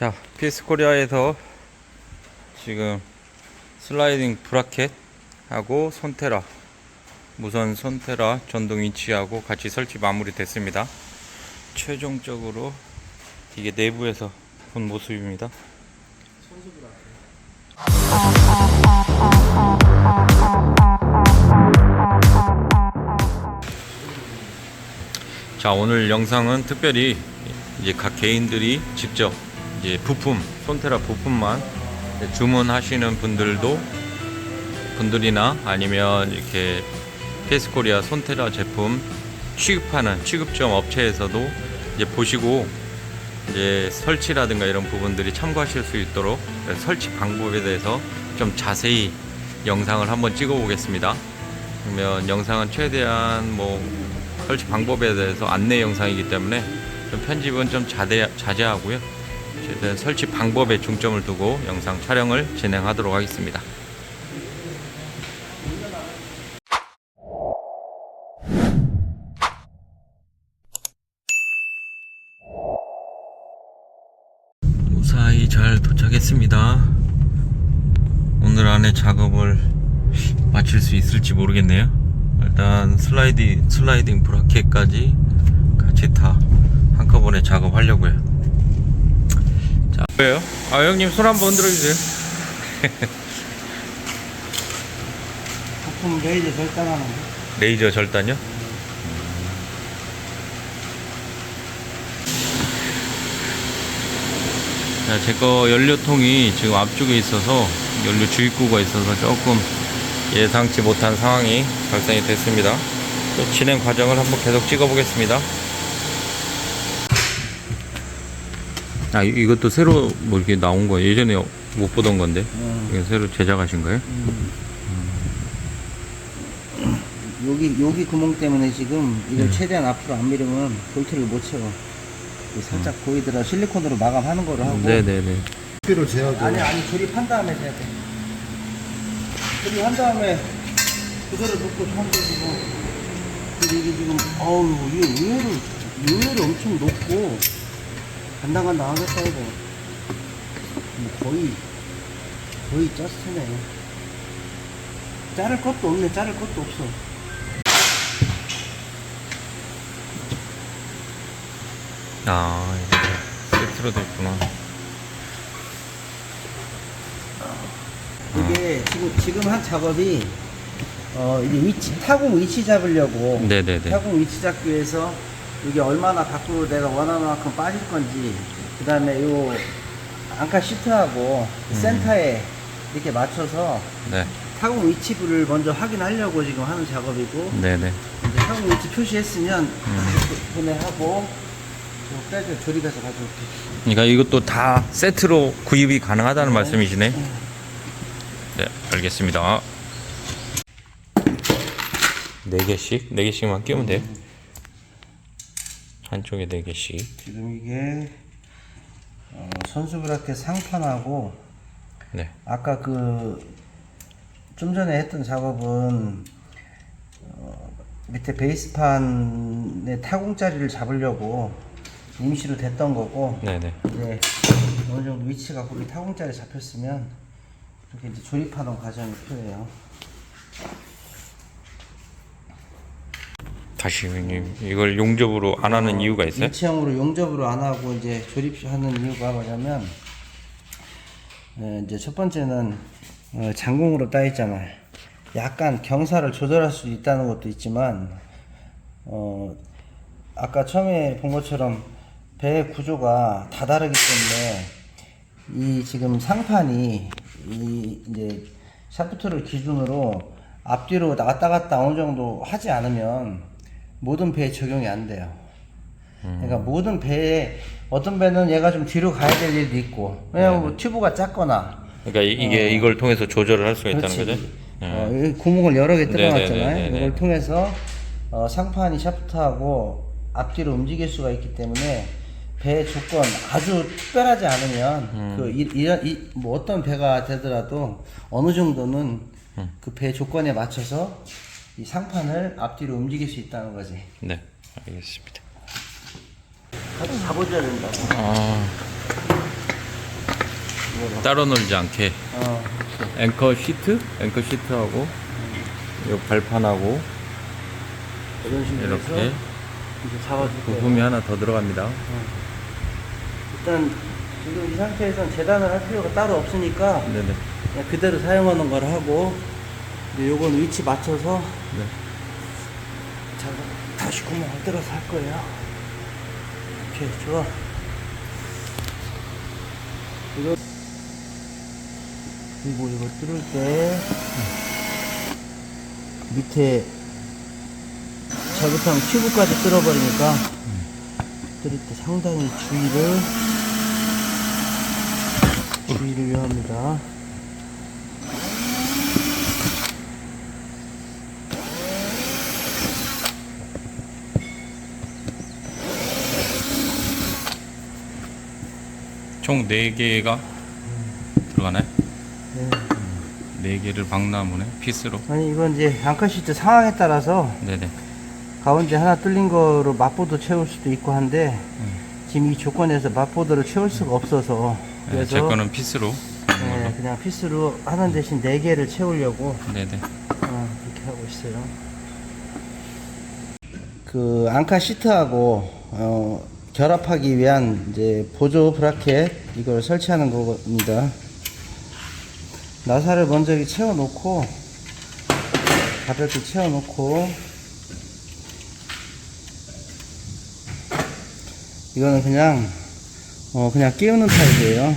자, PS 코리아에서 지금 슬라이딩 브라켓 하고 손테라 무선 손테라 전동 위치하고 같이 설치 마무리 됐습니다. 최종적으로 이게 내부에서 본 모습입니다. 자 오늘 영상은 특별히 이제 각 개인들이 직접 이제 부품 손테라 부품만 주문하시는 분들도 분들이나 아니면 이렇게 페스코리아 손테라 제품 취급하는 취급점 업체에서도 이제 보시고 이제 설치라든가 이런 부분들이 참고하실 수 있도록 설치 방법에 대해서 좀 자세히 영상을 한번 찍어 보겠습니다. 그러면 영상은 최대한 뭐 설치 방법에 대해서 안내 영상이기 때문에 좀 편집은 좀 자제, 자제하고요. 최대한 설치 방법에 중점을 두고 영상 촬영을 진행하도록 하겠습니다. 무사히 잘 도착했습니다. 오늘 안에 작업을 마칠 수 있을지 모르겠네요. 일단 슬라이딩 슬라이딩 브라켓까지 같이 다 한꺼번에 작업하려고요. 자, 왜요? 아 형님 손 한번 들어 주세요. 부품 레이저 절단하는 거. 레이저 절단요? 자, 제 거 연료통이 지금 앞쪽에 있어서 연료 주입구가 있어서 조금 예상치 못한 상황이 발생이 됐습니다. 또 진행 과정을 한번 계속 찍어 보겠습니다. 아, 이- 이것도 새로 뭐 이렇게 나온 거예요? 예전에 못 보던 건데. 이거 새로 제작하신 거예요? 여기 여기 구멍 때문에 지금 이걸 음. 최대한 앞으로 안 밀으면 볼트를 못 채워. 이게 살짝 보이더라 실리콘으로 마감하는 거를 하고. 음. 네네네. 피로 재어도 아니 아니 조립한 다음에 해야 돼. 조립한 다음에 그대로 놓고 손대고. 근데 이게 지금 어우 이게 의외로 의외로 엄청 높고 간당간당 하겠다 이거. 뭐 거의 거의 쩌스네. 자를 것도 없네 자를 것도 없어. 아, 이게 세트로 됐구나. 이게 지금 지금 한 작업이 어 이게 위치 타공 위치 잡으려고 네네네. 타공 위치 잡기 위해서 이게 얼마나 밖으로 내가 원하는 만큼 빠질 건지 그 다음에 요 앙카 시트하고 음. 센터에 이렇게 맞춰서 네. 타공 위치를 먼저 확인하려고 지금 하는 작업이고 네네. 이제 타공 위치 표시했으면 음. 보내하고 요 빼줘 조립해서 가져올게. 그러니까 이것도 다 세트로 구입이 가능하다는 말씀이시네. 네, 알겠습니다. 네 개씩, 네 개씩만 끼우면 돼요. 한쪽에 네 개씩. 지금 이게 어, 선수 브라켓 상판하고 네. 아까 그 좀 전에 했던 작업은 어, 밑에 베이스판에 타공자리를 잡으려고 임시로 됐던 거고 네네. 이제 어느 정도 위치가 거기 타공자리 잡혔으면 이렇게 이제 조립하는 과정이 필요해요. 다시 형님 이걸 용접으로 안 하는 이유가 있어요? 일체형으로 용접으로 안 하고 이제 조립하는 이유가 뭐냐면 어, 이제 첫 번째는 어, 장공으로 따 있잖아요. 약간 경사를 조절할 수 있다는 것도 있지만 어 아까 처음에 본 것처럼 배 구조가 다 다르기 때문에 이 지금 상판이 이 이제 샤프트를 기준으로 앞뒤로 왔다 갔다 어느 정도 하지 않으면 모든 배에 적용이 안 돼요. 그러니까 모든 배에 어떤 배는 얘가 좀 뒤로 가야 될 일도 있고 왜냐면 뭐 튜브가 작거나 그러니까 이, 게 이걸 통해서 조절을 할 수가 있다는 어. 그렇지. 거죠? 어, 이 구멍을 여러 개 뚫어놨잖아요. 네네네네네. 이걸 통해서 어, 상판이 샤프트하고 앞뒤로 움직일 수가 있기 때문에 배 조건 아주 특별하지 않으면 음. 그 이, 이, 이, 뭐 어떤 배가 되더라도 어느 정도는 음. 그배 조건에 맞춰서 이 상판을 앞뒤로 움직일 수 있다는 거지. 네, 알겠습니다. 같이 잡아줘야 된다고. 아, 따로 놀지 않게 어, 앵커 시트, 앵커 시트하고 이 발판하고 이런 식으로 해서 이렇게 이제 잡아줄 거예요. 부품이 하나 더 들어갑니다. 일단 지금 이 상태에서는 재단을 할 필요가 따로 없으니까 네네. 그냥 그대로 사용하는 걸 하고 이제 요건 위치 맞춰서 네. 자, 다시 구멍을 뚫어서 할 거예요. 오케이, 좋아. 이거 그리고 이거 뚫을 때 밑에 잘못하면 튜브까지 뚫어버리니까 뚫을 때 상당히 주의를 주의를 요합니다. 총 4개가 들어가나요? 네. 4개를 박나무네 피스로. 아니 이건 이제 앙카 시트 상황에 따라서 네네. 가운데 하나 뚫린 거로 맞보드 채울 수도 있고 한데 지금 이 조건에서 맞보드를 채울 수가 없어서 네, 그래서 제 거는 피스로. 네, 그냥 피스로 하는 대신 4개를 채우려고 네네. 어, 그렇게 하고 있어요. 그 앙카 시트하고 어, 결합하기 위한 이제 보조 브라켓 이걸 설치하는 겁니다. 나사를 먼저 이렇게 채워놓고 가볍게 채워놓고 이거는 그냥 어 그냥 끼우는 타입이에요.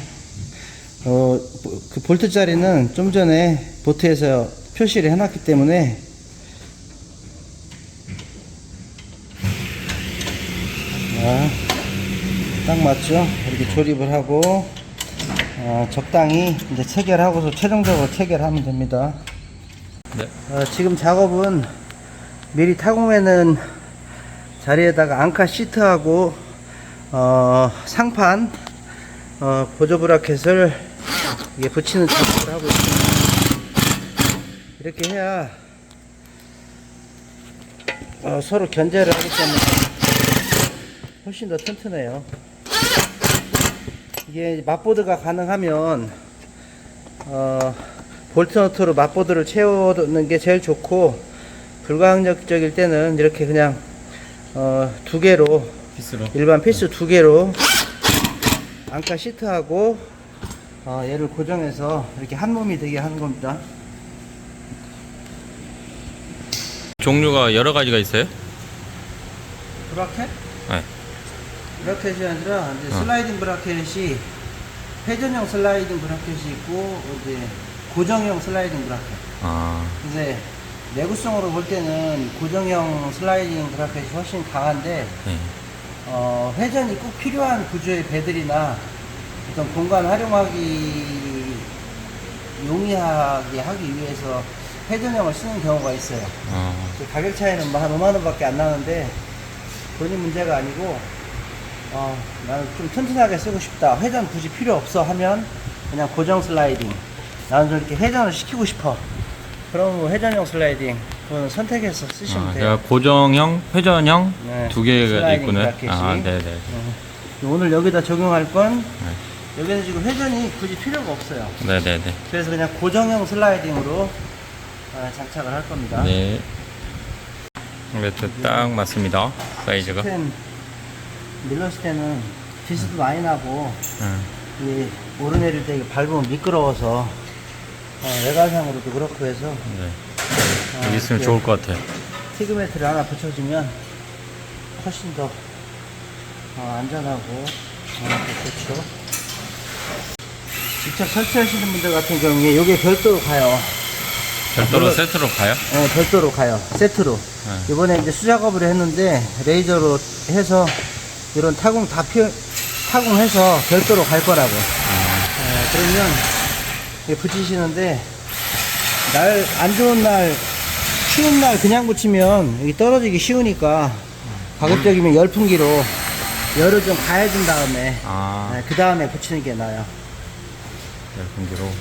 어그 볼트 자리는 좀 전에 보트에서 표시를 해놨기 때문에 딱 맞죠? 이렇게 조립을 하고 어, 적당히 이제 체결하고서 최종적으로 체결하면 됩니다. 네. 어, 지금 작업은 미리 타공해는 자리에다가 앙카 시트하고 어, 상판 어, 보조 브라켓을 이게 붙이는 작업을 하고 있습니다. 이렇게 해야 어, 서로 견제를 하기 때문에 훨씬 더 튼튼해요. 이게 맞보드가 가능하면 어, 볼트 너트로 맞보드를 채우는 게 제일 좋고 불가항력적일 때는 이렇게 그냥 어, 두 개로 피스로. 일반 피스 두 개로 안카 시트하고 어, 얘를 고정해서 이렇게 한 몸이 되게 하는 겁니다. 종류가 여러 가지가 있어요? 브라켓? 네. 브라켓이 아니라 이제 어. 슬라이딩 브라켓이 회전형 슬라이딩 브라켓이 있고 이제 고정형 슬라이딩 브라켓. 아, 근데 내구성으로 볼 때는 고정형 슬라이딩 브라켓이 훨씬 강한데 네. 어, 회전이 꼭 필요한 구조의 배들이나 어떤 공간 활용하기 용이하게 하기 위해서 회전형을 쓰는 경우가 있어요. 어, 그 가격 차이는 뭐한 5만 원밖에 안 나는데 돈이 문제가 아니고 어, 나는 좀 튼튼하게 쓰고 싶다. 회전 굳이 필요 없어 하면 그냥 고정 슬라이딩. 나는 좀 이렇게 회전을 시키고 싶어. 그럼 뭐 회전형 슬라이딩 그건 선택해서 쓰시면 아, 돼요. 제가 고정형, 회전형 네. 두 개가 슬라이딩 있구나. 브라켓이. 아, 네 네. 어, 오늘 여기다 적용할 건 네. 여기는 지금 회전이 굳이 필요가 없어요. 네 네 네. 그래서 그냥 고정형 슬라이딩으로 어, 장착을 할 겁니다. 네. 이것도 딱 맞습니다. 사이즈가. 스텐 밀렀을 때는 비스도 많이 나고 응. 이 오르내릴 때 밟으면 미끄러워서 어, 외관상으로도 그렇고 해서 네. 어, 여기 있으면 이렇게 좋을 것 같아요. 티그매트를 하나 붙여주면 훨씬 더 어, 안전하고 어, 좋죠. 직접 설치하시는 분들 같은 경우에 이게 별도로 가요. 별도로 물론- 세트로 가요? 네, 별도로 가요. 세트로. 네. 이번에 이제 수작업을 했는데 레이저로 해서 이런 타공 다 피, 타공해서 별도로 갈 거라고. 네, 그러면 이게 붙이시는데 날 안 좋은 날 추운 날 그냥 붙이면 여기 떨어지기 쉬우니까 가급적이면 열풍기로 열을 좀 가해준 다음에 아, 그 다음에 붙이는 게 나아요. 열풍기로.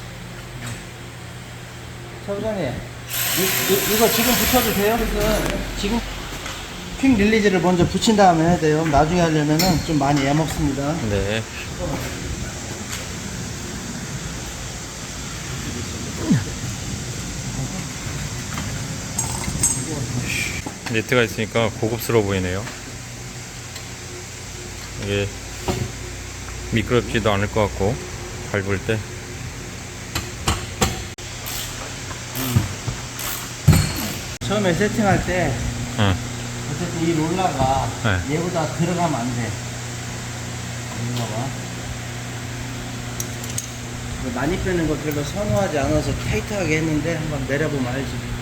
차부장님, 이, 이, 이거 지금 붙여도 돼요? 지금 핑 릴리즈를 먼저 붙인 다음에 해야 돼요. 나중에 하려면은 좀 많이 애먹습니다. 네. 니트가 있으니까 고급스러워 보이네요. 이게 미끄럽지도 않을 것 같고 밟을 때. 처음에 세팅할 때 응. 어쨌든 이 롤러가 네. 얘보다 들어가면 안 돼. 롤러가. 이거 많이 빼는 거 별로 선호하지 않아서 타이트하게 했는데 한번 내려보면 알지.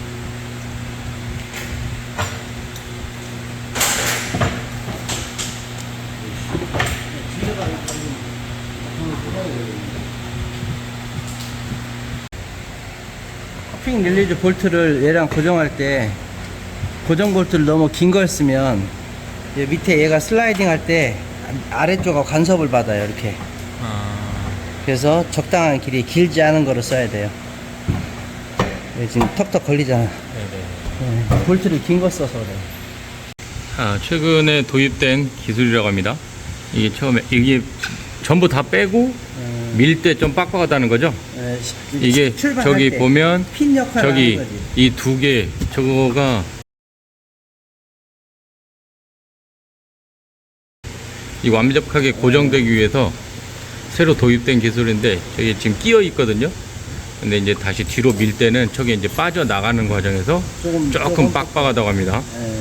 핑 릴리즈 볼트를 얘랑 고정할 때 고정 볼트를 너무 긴 걸 쓰면 얘 밑에 얘가 슬라이딩 할 때 아래쪽하고 간섭을 받아요 이렇게. 아, 그래서 적당한 길이 길지 않은 거를 써야 돼요. 얘 지금 턱턱 걸리잖아. 네, 볼트를 긴 거 써서 그래 아, 최근에 도입된 기술이라고 합니다. 이게 처음에 이게 전부 다 빼고 음, 밀때 좀 빡빡하다는 거죠. 네, 시- 이게 저기 때 보면 저기 이 두 개 저거가 이 완벽하게 고정되기 위해서 새로 도입된 기술인데 저게 지금 끼어 있거든요. 근데 이제 다시 뒤로 밀 때는 저게 이제 빠져 나가는 과정에서 조금 조금 빡빡하다고 합니다. 예.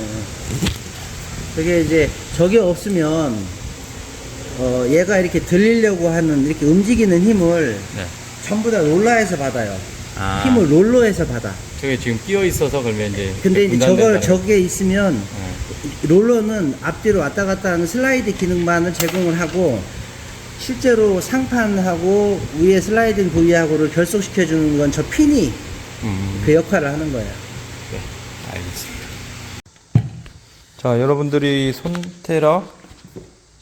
저게 이제 저게 없으면 어 얘가 이렇게 들리려고 하는 이렇게 움직이는 힘을 네. 전부 다 롤러에서 받아요. 아, 힘을 롤러에서 받아. 저게 지금 끼어 있어서 그러면 이제 근데 이제 저걸 저게 있으면 어. 롤러는 앞뒤로 왔다 갔다 하는 슬라이드 기능만을 제공을 하고 실제로 상판하고 위에 슬라이딩 부위하고를 결속시켜 주는 건 저 핀이 음. 그 역할을 하는 거예요. 네, 알겠습니다. 자, 여러분들이 손테라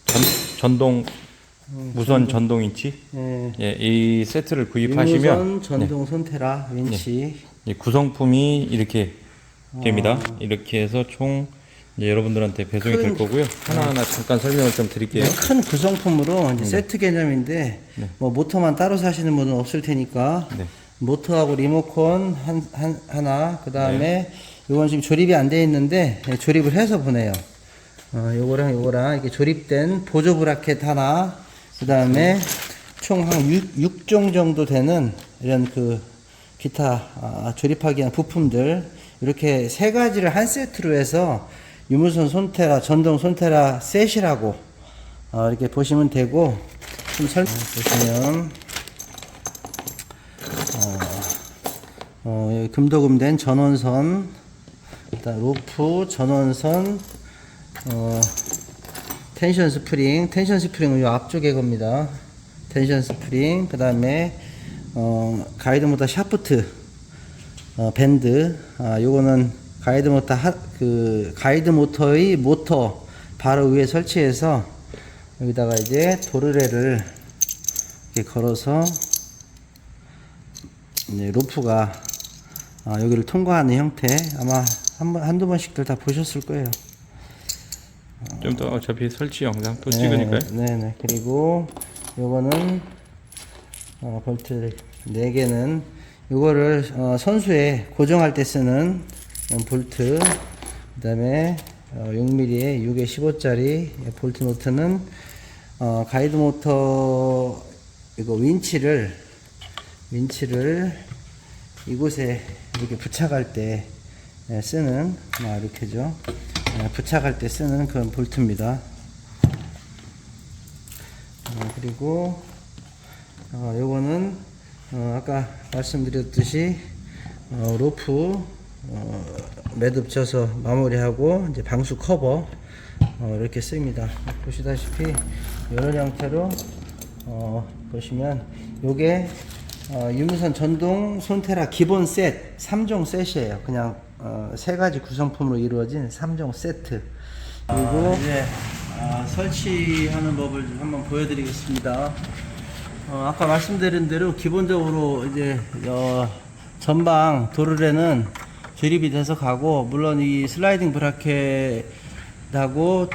전, 전동 무선 전동 인치 예. 예, 이 세트를 구입하시면 유무선 전동 손테라 윈치 네, 이 구성품이 이렇게 됩니다. 이렇게 해서 총 이제 여러분들한테 배송이 큰- 될 거고요. 하나하나 잠깐 설명을 좀 드릴게요. 네, 큰 구성품으로 이제 세트 개념인데 네. 뭐 모터만 따로 사시는 분은 없을 테니까 네. 모터하고 리모컨 한, 한 하나 그 다음에 네. 이건 지금 조립이 안 돼 있는데 예, 조립을 해서 보내요. 어, 요거랑 요거랑 이렇게 조립된 보조 브라켓 하나 그 다음에 총 한 6, 종 정도 되는 이런 그 기타 아, 조립하기 위한 부품들 이렇게 세 가지를 한 세트로 해서 유무선 손테라 전동 손테라 셋이라고 어, 이렇게 보시면 되고 좀 설, 보시면 어, 여기 금도금된 전원선, 일단 로프, 전원선, 어, 텐션 스프링, 텐션 스프링은 이 앞쪽에 겁니다. 텐션 스프링, 그 다음에 어, 가이드 모터 샤프트, 어, 밴드, 아, 요거는 가이드 모터 하, 그 가이드 모터의 모터 바로 위에 설치해서 여기다가 이제 도르래를 이렇게 걸어서 이제 로프가 아, 여기를 통과하는 형태 아마 한 번, 한두 번씩들 다 보셨을 거예요. 좀 더 어차피 설치 영상 또 찍으니까요. 네, 네. 그리고 요거는 어, 볼트 4개는 요거를 어, 선수에 고정할 때 쓰는 어, 볼트 그 다음에 어, 6mm의 6에 15짜리 볼트 노트는 어, 가이드 모터 이거 윈치를 윈치를 이곳에 이렇게 부착할 때 예, 쓰는 아, 이렇게죠. 예, 부착할 때 쓰는 그런 볼트입니다. 어, 그리고 어, 요거는 어, 아까 말씀드렸듯이 어, 로프 어, 매듭 쳐서 마무리하고 이제 방수 커버 어, 이렇게 씁니다. 보시다시피 이런 형태로 어, 보시면 요게 어, 유무선 전동 손테라 기본 셋 3종 셋이에요. 그냥 어, 세 가지 구성품으로 이루어진 3종 세트. 그리고 이제 아, 설치하는 법을 좀 한번 보여드리겠습니다. 어, 아까 말씀드린 대로 기본적으로 이제 어, 전방 도르래는 조립이 돼서 가고 물론 이 슬라이딩 브라켓하고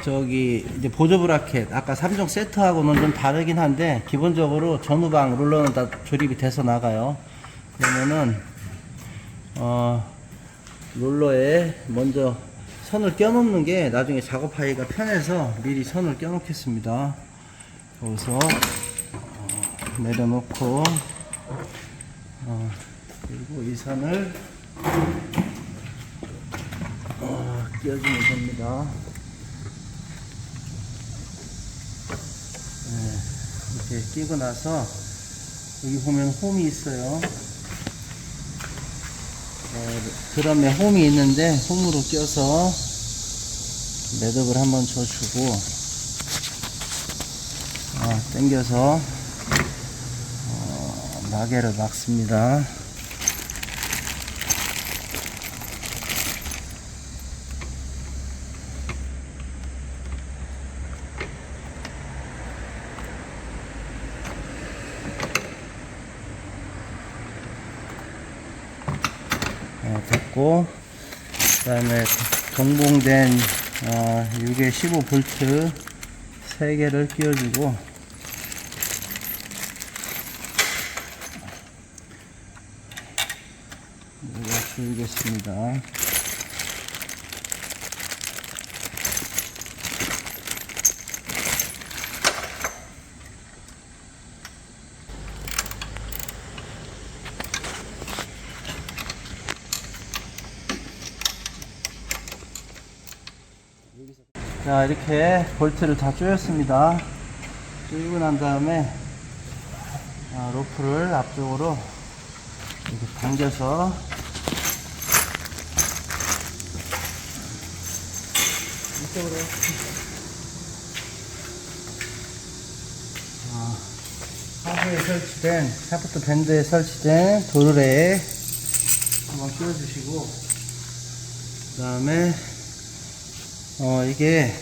저기 이제 보조 브라켓 아까 3종 세트하고는 좀 다르긴 한데 기본적으로 전후방 롤러는 다 조립이 돼서 나가요. 그러면은 어 롤러에 먼저 선을 껴놓는 게 나중에 작업하기가 편해서 미리 선을 껴놓겠습니다. 여기서 어, 내려놓고 어, 그리고 이 선을 어, 끼워주면 됩니다. 네, 이렇게 끼고 나서 여기 보면 홈이 있어요. 어, 드럼에 홈이 있는데 홈으로 껴서 매듭을 한번 줘주고 어, 당겨서 어, 마개를 막습니다. 어, 됐고 그 다음에 동봉된 어, 6에 15V 3개를 끼워주고 이거 줄이겠습니다 자 이렇게 볼트를 다 조였습니다. 조이고 난 다음에 아, 로프를 앞쪽으로 이렇게 당겨서 이쪽으로. 아, 하부에 설치된 샤프트 밴드에 설치된 도르래에 한번 끼워주시고 그 다음에 어 이게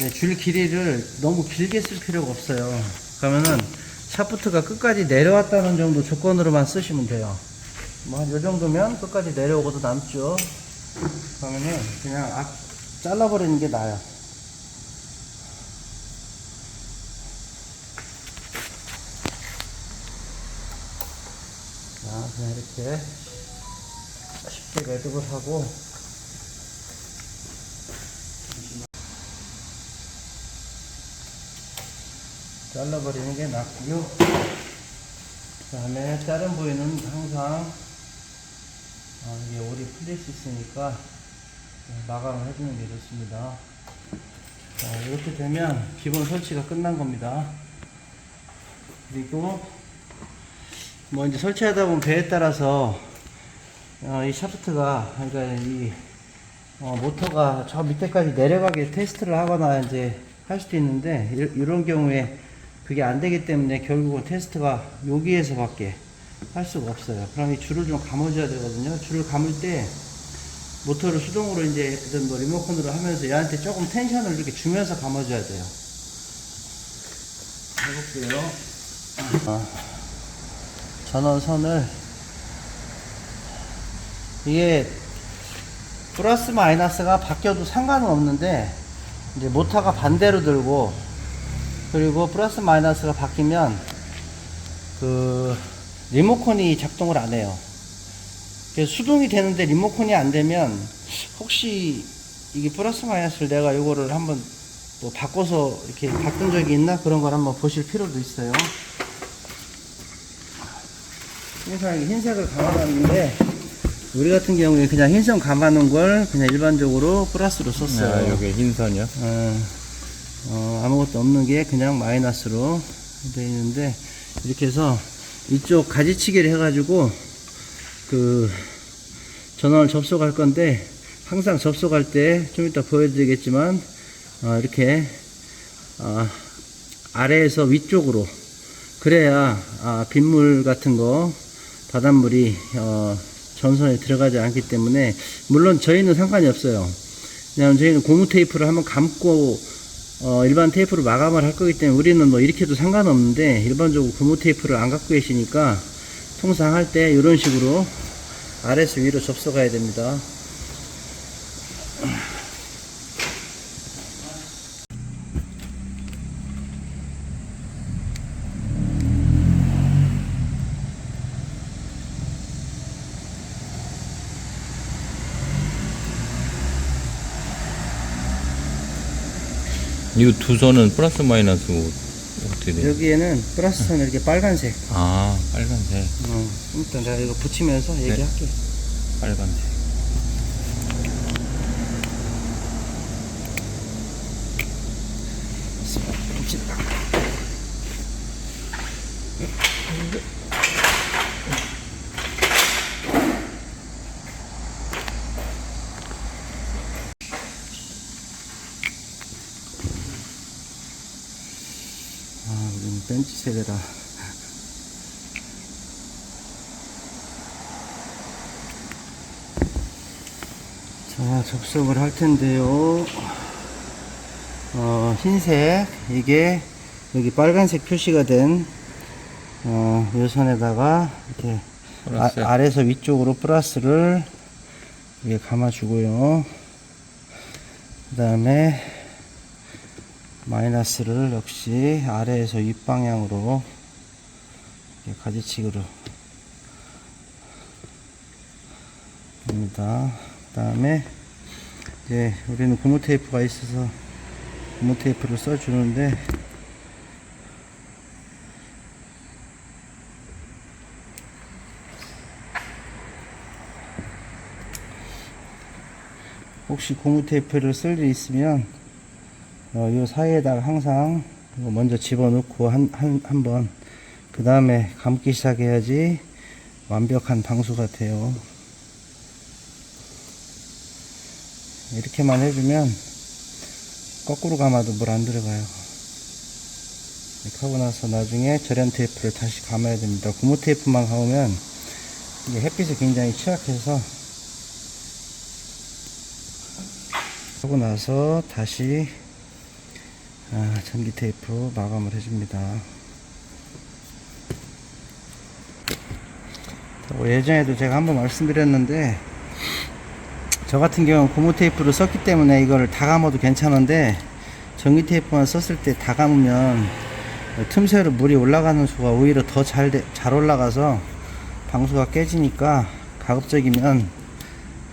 예, 줄 길이를 너무 길게 쓸 필요가 없어요. 그러면은 샤프트가 끝까지 내려왔다는 정도 조건으로만 쓰시면 돼요. 뭐한 요 정도면 끝까지 내려오고도 남죠. 그러면은 그냥 앞 잘라버리는 게 나아요. 자 그냥 이렇게 쉽게 매듭을 하고 잘라버리는 게 낫고요. 그 다음에 다른 부위는 항상 어, 이게 올이 풀릴 수 있으니까 마감을 해주는 게 좋습니다. 자, 이렇게 되면 기본 설치가 끝난 겁니다. 그리고 뭐 이제 설치하다 보면 배에 따라서 어, 이 샤프트가 그러니까 이 어, 모터가 저 밑에까지 내려가게 테스트를 하거나 이제 할 수도 있는데 이- 이런 경우에 그게 안 되기 때문에 결국은 테스트가 여기에서밖에 할 수가 없어요. 그럼 이 줄을 좀 감아줘야 되거든요. 줄을 감을 때 모터를 수동으로 이제 뭐 리모컨으로 하면서 얘한테 조금 텐션을 이렇게 주면서 감아줘야 돼요. 해볼게요. 아, 전원선을 이게 플러스 마이너스가 바뀌어도 상관은 없는데 이제 모터가 반대로 들고 그리고 플러스 마이너스가 바뀌면 그 리모컨이 작동을 안 해요. 수동이 되는데 리모컨이 안 되면 혹시 이게 플러스 마이너스를 내가 이거를 한번 뭐 바꿔서 이렇게 바꾼 적이 있나 그런 걸 한번 보실 필요도 있어요. 항상 흰색을 감아놨는데 우리 같은 경우에 그냥 흰선 감아놓은 걸 그냥 일반적으로 플러스로 썼어요. 여기 흰선이요? 어, 어, 아무것도 없는 게 그냥 마이너스로 되어 있는데 이렇게 해서 이쪽 가지치기를 해가지고 그 전원을 접속할 건데 항상 접속할 때 좀 이따 보여드리겠지만 어, 이렇게 아, 아래에서 위쪽으로 그래야 아, 빗물 같은 거 바닷물이 어, 전선에 들어가지 않기 때문에 물론 저희는 상관이 없어요. 왜냐하면 저희는 고무 테이프를 한번 감고 어, 일반 테이프로 마감을 할 거기 때문에 우리는 뭐 이렇게 해도 상관없는데 일반적으로 고무 테이프를 안 갖고 계시니까 통상 할 때 이런 식으로 아래에서 위로 접속해야 됩니다. 이거 두 선은 플러스 마이너스 어떻게 돼요? 여기에는 플러스는 이렇게 빨간색. 아 빨간색 어, 일단 내가 이거 붙이면서 네. 얘기할게. 빨간색 붙이다. 아, 우리는 벤치 세대라. 자, 접속을 할 텐데요. 어, 흰색, 이게 여기 빨간색 표시가 된, 어, 요 선에다가 이렇게 플러스. 아, 아래에서 위쪽으로 플러스를 이게 감아주고요. 그 다음에 마이너스를 역시 아래에서 윗방향으로 가지치기로 합니다. 그 다음에 이제 우리는 고무 테이프가 있어서 고무 테이프를 써주는데 혹시 고무 테이프를 쓸일 있으면 어, 요 사이에다가 항상 먼저 집어넣고 한, 한, 한 번, 그 다음에 감기 시작해야지 완벽한 방수가 돼요. 이렇게만 해주면 거꾸로 감아도 물 안 들어가요. 이렇게 하고 나서 나중에 절연 테이프를 다시 감아야 됩니다. 고무 테이프만 감으면 이게 햇빛에 굉장히 취약해서 하고 나서 다시 아, 전기 테이프로 마감을 해줍니다. 어, 예전에도 제가 한번 말씀드렸는데 저 같은 경우는 고무 테이프를 썼기 때문에 이거를 다 감아도 괜찮은데 전기 테이프만 썼을 때 다 감으면 틈새로 물이 올라가는 수가 오히려 더잘잘 올라가서 방수가 깨지니까 가급적이면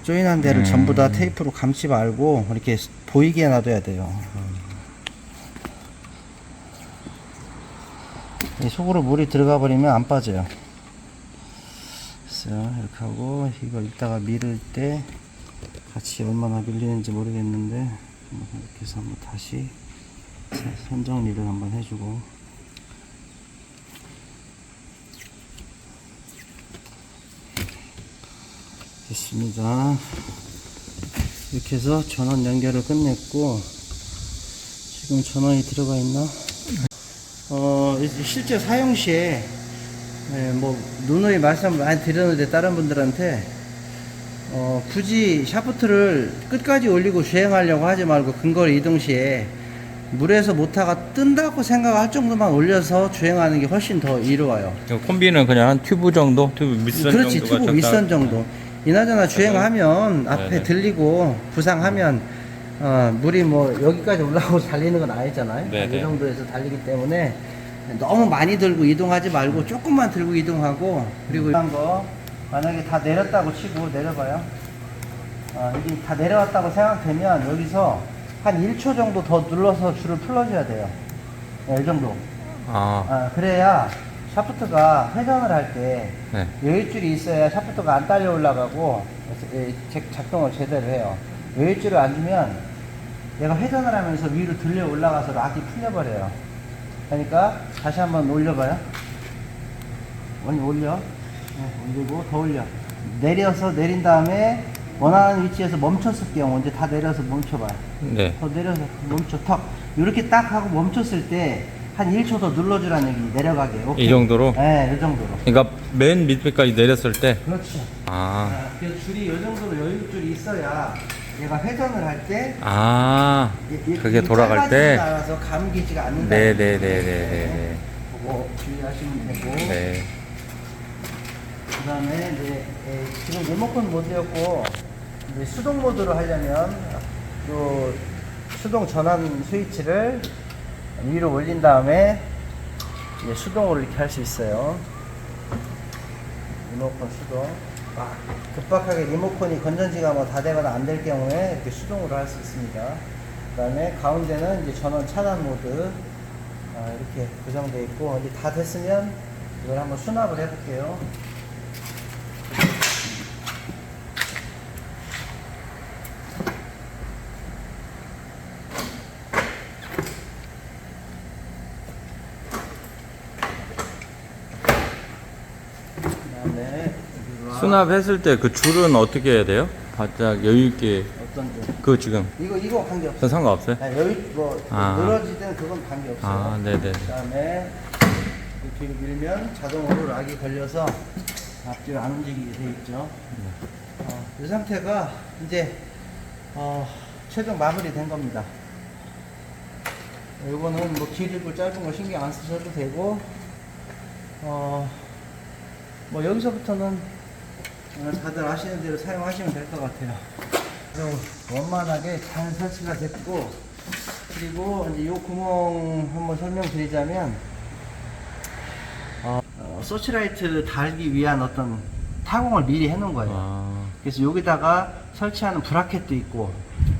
조인한 데를 음. 전부 다 테이프로 감지 말고 이렇게 보이게 놔둬야 돼요. 속으로 물이 들어가 버리면 안 빠져요. 그래서 이렇게 하고 이걸 이따가 밀을 때 같이 얼마나 밀리는지 모르겠는데 이렇게 해서 한번 다시 선정리를 한번 해주고 됐습니다. 이렇게 해서 전원 연결을 끝냈고 지금 전원이 들어가 있나? 실제 사용 시에 예, 뭐 누누이 말씀 많이 드렸는데 다른 분들한테 어 굳이 샤프트를 끝까지 올리고 주행하려고 하지 말고 근거리 이동 시에 물에서 모터가 뜬다고 생각할 정도만 올려서 주행하는 게 훨씬 더 이로워요. 이거 콤비는 그냥 한 튜브 정도? 튜브 밑선 그렇지 정도가 튜브 윗선 정도 이나저나 주행하면 앞에 네네. 들리고 부상하면 어, 물이 뭐 여기까지 올라오고 달리는 건 아니잖아요 네네. 이 정도에서 달리기 때문에 너무 많이 들고 이동하지 말고 조금만 들고 이동하고 그리고 이런 거 만약에 다 내렸다고 치고 내려봐요 어, 이게 다 내려왔다고 생각되면 여기서 한 1초 정도 더 눌러서 줄을 풀어줘야 돼요 네, 이 정도 아, 아, 그래야 샤프트가 회전을 할 때 네. 여유줄이 있어야 샤프트가 안 딸려 올라가고 작동을 제대로 해요. 여유줄을 안 주면 얘가 회전을 하면서 위로 들려 올라가서 락이 풀려버려요. 그러니까 다시 한번 올려봐요. 올려. 네, 올리고 더 올려. 내려서 내린 다음에 원하는 위치에서 멈췄을 경우 이제 다 내려서 멈춰봐요. 네. 더 내려서 멈춰 턱 이렇게 딱 하고 멈췄을 때 한 1초 더 눌러주라는 얘기 내려가게 오케이. 이 정도로? 네, 이 정도로 그러니까 맨 밑에까지 내렸을 때, 그렇지 아, 아, 그래서 줄이 이 정도로 여유 줄이 있어야 얘가 회전을 할 때 아, 그게 돌아갈 때, 나와서 감기지가 않는다 네네네네네. 그거 주의하시면 되고 네. 그 다음에 이제 에, 지금 리모컨 모드였고 이제 수동 모드로 하려면 요 수동 전환 스위치를 위로 올린 다음에 이제 수동으로 이렇게 할 수 있어요. 리모컨 수동. 아, 급박하게 리모컨이 건전지가 뭐 다 되거나 안 될 경우에 이렇게 수동으로 할 수 있습니다. 그 다음에 가운데는 이제 전원 차단 모드 아, 이렇게 고정되어 있고 이제 다 됐으면 이걸 한번 수납을 해볼게요. 여기가 수납했을 때 그 줄은 어떻게 해야 돼요? 바짝 여유 있게 어떤 점? 그거 지금 이거 이거 관계 없어. 전 상관없어요? 아, 여기 뭐 아. 늘어지든 그건 관계 없어요. 아, 네네. 그다음에 이 뒤로 밀면 자동으로 락이 걸려서 앞뒤로 안 움직이게 돼 있죠. 어, 이 상태가 이제 어, 최종 마무리된 겁니다. 이거는 뭐 길이고 짧은 거 신경 안 쓰셔도 되고 어, 뭐 여기서부터는 어, 다들 아시는 대로 사용하시면 될 것 같아요. 원만하게 잘 설치가 됐고 그리고 이제 이 구멍 한번 설명드리자면 어, 어, 서치라이트 달기 위한 어떤 타공을 미리 해놓은 거예요. 아, 그래서 여기다가 설치하는 브라켓도 있고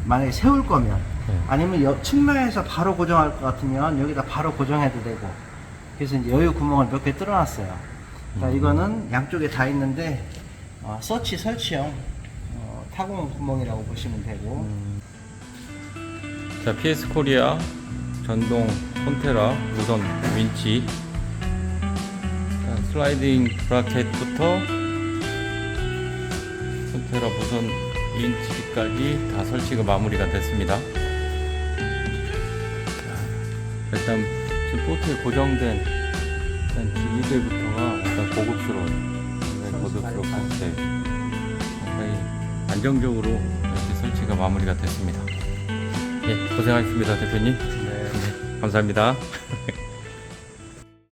만약에 세울 거면 네. 아니면 옆 측면에서 바로 고정할 것 같으면 여기다 바로 고정해도 되고 그래서 이제 여유 구멍을 몇 개 뚫어놨어요. 그러니까 이거는 양쪽에 다 있는데 어, 서치 설치형 어, 타공 구멍이라고 보시면 되고 자 PS 코리아 전동 폰테라 무선 윈치 자, 슬라이딩 브라켓부터 폰테라 무선 윈치까지 다 설치가 마무리가 됐습니다. 자, 일단 지금 보트에 고정된 일단 기기들부터가 일단 고급스러워요. 굉장히 고급스럽고 네. 상당히 안정적으로 이렇게 설치가 마무리가 됐습니다. 예, 고생하셨습니다, 대표님. 네. 감사합니다.